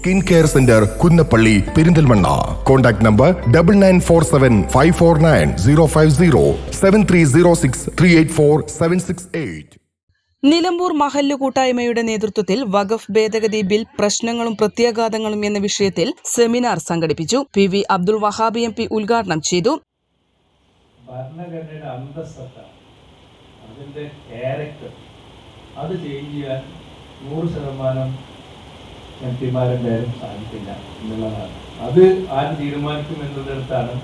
Skin care centre Kunnappally Perinthalmanna. Contact number double nine four seven five four nine zero five zero seven three zero six three eight four seven six eight Nilambur മഹല്ല് കൂട്ടായ്മയുടെ നേതൃത്വത്തിൽ വഖഫ് ഭേദഗതി bill പ്രശ്നങ്ങളും പ്രത്യാഘാതങ്ങളും എന്ന വിഷയത്തിൽ seminar സംഘടിപ്പിച്ചു. P V Abdul Wahabi M P ഉദ്ഘാടനം ചെയ്തു. ഭരണഘടനയുടെ അന്തസ്സത്ത അതിന്റെ ക്യാരക്ടർ അത് ചേഞ്ച് ചെയ്യാൻ നൂറ് ശതമാനം എം പിമാരുണ്ടായാലും സാധിക്കില്ല എന്നുള്ളതാണ്. അത് ആര് തീരുമാനിക്കും എന്നുള്ളിടത്താണ്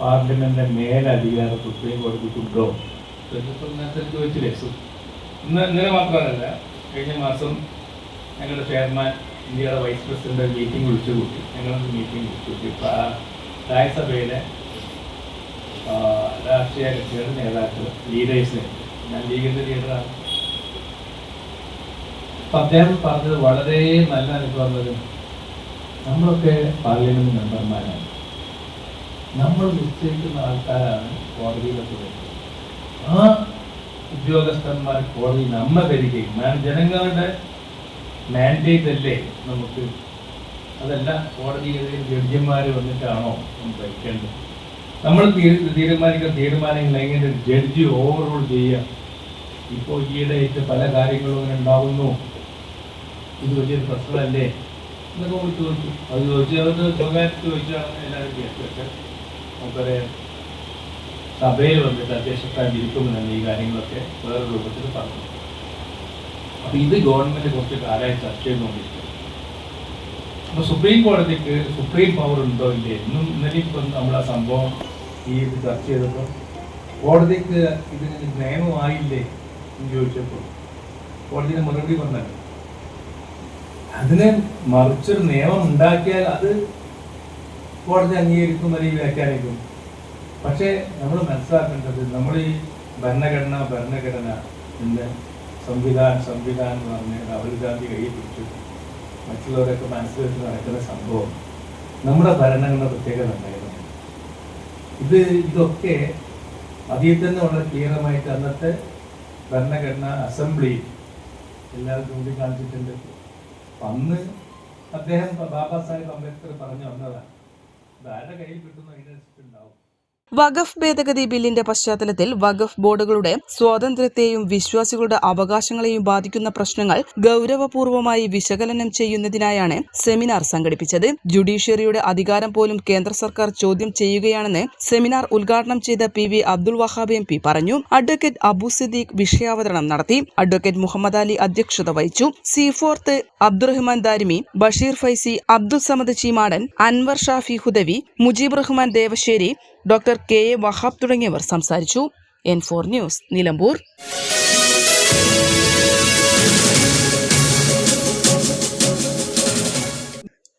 പാർലമെന്റിന്റെ മേലധികാരം സുപ്രീം കോടതിക്കുണ്ടോ കൊണ്ടോ നേരത്തെ ചോദിച്ചില്ലേ ഇന്ന് ഇന്നലെ മാത്രമല്ല കഴിഞ്ഞ മാസം ഞങ്ങളുടെ ചെയർമാൻ ഇന്ത്യയുടെ വൈസ് പ്രസിഡന്റ് മീറ്റിംഗ് വിളിച്ചു കൂട്ടി ഞങ്ങളൊരു മീറ്റിംഗ് വിളിച്ചു കൂട്ടി രാജ്യസഭയിലെ രാഷ്ട്രീയ കക്ഷികളുടെ നേതാക്കൾ ലീഡേഴ്സിനെ ഞാൻ ലീഗിന്റെ ലീഡറാണ് അദ്ദേഹം പറഞ്ഞത് വളരെ നല്ല അനുഭവം വരും നമ്മളൊക്കെ പാർലമെന്റ് മെമ്പർമാരാണ്. നമ്മൾ നിശ്ചയിക്കുന്ന ആൾക്കാരാണ് കോടതിയിലൊക്കെ വരുന്നത് ആ ഉദ്യോഗസ്ഥന്മാർ കോടതി നമ്മെ ഞാൻ ജനങ്ങളുടെ മാൻഡേറ്റ് അല്ലേ നമുക്ക്. അതല്ല കോടതിയിലെ ജഡ്ജിമാർ വന്നിട്ടാണോ നമ്മൾ ഭരിക്കേണ്ടത്. നമ്മൾ തീരുമാനിക്കുന്ന തീരുമാനങ്ങൾ എങ്ങനെ ജഡ്ജി ജഡ്ജി റൂൾ ചെയ്യുക. ഇപ്പോൾ ഈയിടെയായിട്ട് പല കാര്യങ്ങളും അങ്ങനെ ഉണ്ടാകുന്നു ഇത് വലിയൊരു പ്രശ്നമല്ലേ? എന്നൊക്കെ നമ്മൾ ചോദിച്ചു അത് ചോദിച്ചു അവർക്ക് ബഹുമാനത്തിൽ ചോദിച്ചാണ് എല്ലാവരും കേട്ടൊക്കെ നമുക്കറിയാം സഭയിൽ വന്നിട്ട് അധ്യക്ഷസ്ഥാനം ഇരിക്കുമ്പോൾ തന്നെ ഈ കാര്യങ്ങളൊക്കെ വേറെ രൂപത്തിൽ പറഞ്ഞു അപ്പൊ ഇത് ഗവൺമെന്റ് കുറച്ച് കാലമായി ചർച്ച ചെയ്തുകൊണ്ടിരിക്കുന്നു. അപ്പൊ സുപ്രീം കോടതിക്ക് സുപ്രീം പവർ ഉണ്ടോ ഇല്ലേ? എന്നും ഇന്നലെ ഇപ്പം നമ്മൾ ആ സംഭവം ഈ ഇത് ചർച്ച ചെയ്തപ്പോൾ കോടതിക്ക് ഇതിന് നിയമമായില്ലേ എന്ന് ചോദിച്ചപ്പോൾ കോടതിയുടെ മറുപടി പറഞ്ഞത് അതിനെ മറിച്ചൊരു നിയമം ഉണ്ടാക്കിയാൽ അത് കോടതി അംഗീകരിക്കും അല്ലെങ്കിൽ വ്യാഖ്യാനിക്കും പക്ഷേ നമ്മൾ മനസ്സിലാക്കേണ്ടത് നമ്മൾ ഈ ഭരണഘടന ഭരണഘടന എന്ന് സംവിധാനം സംവിധാനം എന്ന് പറഞ്ഞ രാഹുൽ ഗാന്ധി കൈ പിടിച്ചു. മറ്റുള്ളവരൊക്കെ മനസ്സിൽ വെച്ച് നടക്കുന്ന സംഭവം. നമ്മുടെ ഭരണഘടന പ്രത്യേകത ഉണ്ടായിരുന്നു ഇത് ഇതൊക്കെ അതിൽ തന്നെ വളരെ ക്ലിയറമായിട്ട് അന്നത്തെ ഭരണഘടന അസംബ്ലി എല്ലാവരും ചൂണ്ടിക്കാണിച്ചിട്ടുണ്ട് അന്ന് അദ്ദേഹം ബാബാ സാഹിബ് അംബേദ്കർ പറഞ്ഞു വന്നതാണ് വഖഫ് ഭേദഗതി ബില്ലിന്റെ പശ്ചാത്തലത്തിൽ വഖഫ് ബോർഡുകളുടെ സ്വാതന്ത്ര്യത്തെയും വിശ്വാസികളുടെ അവകാശങ്ങളെയും ബാധിക്കുന്ന പ്രശ്നങ്ങൾ ഗൗരവപൂർവമായി വിശകലനം ചെയ്യുന്നതിനായാണ് സെമിനാർ സംഘടിപ്പിച്ചത്. ജുഡീഷ്യറിയുടെ അധികാരം പോലും കേന്ദ്ര സർക്കാർ ചോദ്യം ചെയ്യുകയാണെന്ന് സെമിനാർ ഉദ്ഘാടനം ചെയ്ത P V Abdul Wahab M P പറഞ്ഞു. അഡ്വക്കേറ്റ് അബു സിദ്ദീഖ് വിഷയാവതരണം നടത്തി. അഡ്വക്കേറ്റ് മുഹമ്മദ് അലി അധ്യക്ഷത വഹിച്ചു. C fourth Abdurahman Darimi Basheer Faizy Abdul Samad Cheemadan Anwar Shafi Hudawi Mujeeb Rahman Devasseri doctor K A Wahab തുടങ്ങിയവർ സംസാരിച്ചു. N four news Nilambur.